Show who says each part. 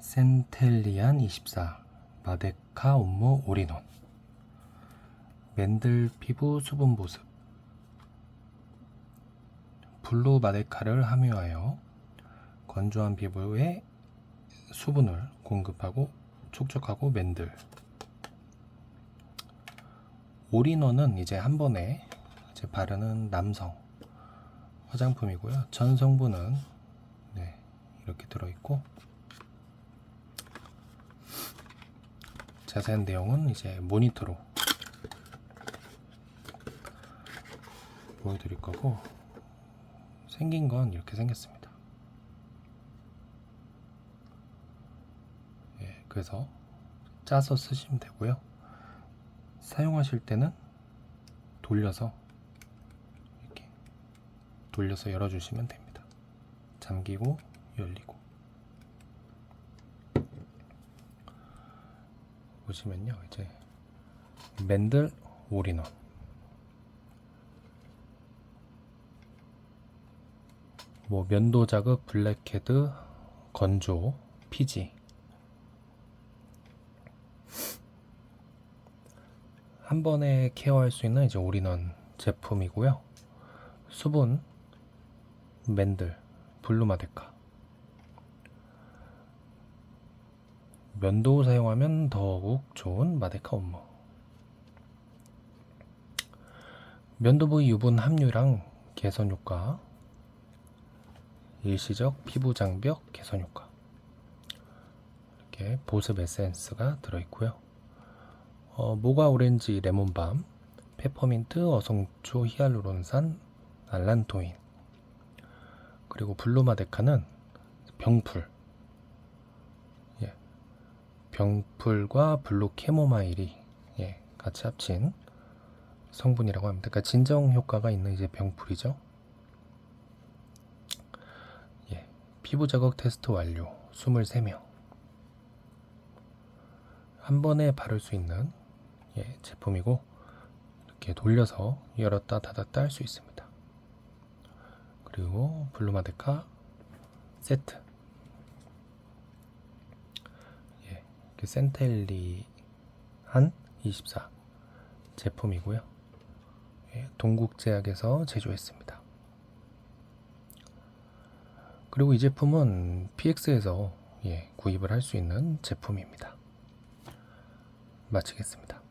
Speaker 1: 센텔리안 24 마데카 온모 올인원 맨들 피부 수분 보습. 블루 마데카를 함유하여 건조한 피부에 수분을 공급하고 촉촉하고 맨들. 올인원은 이제 한 번에 이제 바르는 남성 화장품이고요. 전 성분은 네, 이렇게 들어있고 자세한 내용은 이제 모니터로 보여드릴 거고 생긴 건 이렇게 생겼습니다. 예, 그래서 짜서 쓰시면 되고요. 사용하실 때는 돌려서 이렇게 돌려서 열어주시면 됩니다. 잠기고 열리고 보시면요 이제 맨들 올인원. 뭐 면도 자극 블랙헤드 건조 피지. 한 번에 케어할 수 있는 이제 올인원 제품이고요. 수분 맨들 블루마데카 면도 사용하면 더욱 좋은 마데카 온무 면도 부위 유분 함유랑 개선 효과 일시적 피부 장벽 개선 효과. 이렇게 보습 에센스가 들어있고요. 어, 모과 오렌지 레몬밤, 페퍼민트, 어성초, 히알루론산, 알란토인. 그리고 블루마데카는 병풀. 예, 병풀과 블루 캐모마일이 예, 같이 합친 성분이라고 합니다. 그러니까 진정 효과가 있는 이제 병풀이죠. 예, 피부 자극 테스트 완료. 23명. 한 번에 바를 수 있는 예, 제품이고 이렇게 돌려서 열었다 닫았다 할 수 있습니다. 그리고 블루마데카 세트 예, 이렇게 센텔리 한 24 제품이고요. 예, 동국제약에서 제조했습니다. 그리고 이 제품은 PX에서 예, 구입을 할 수 있는 제품입니다. 마치겠습니다.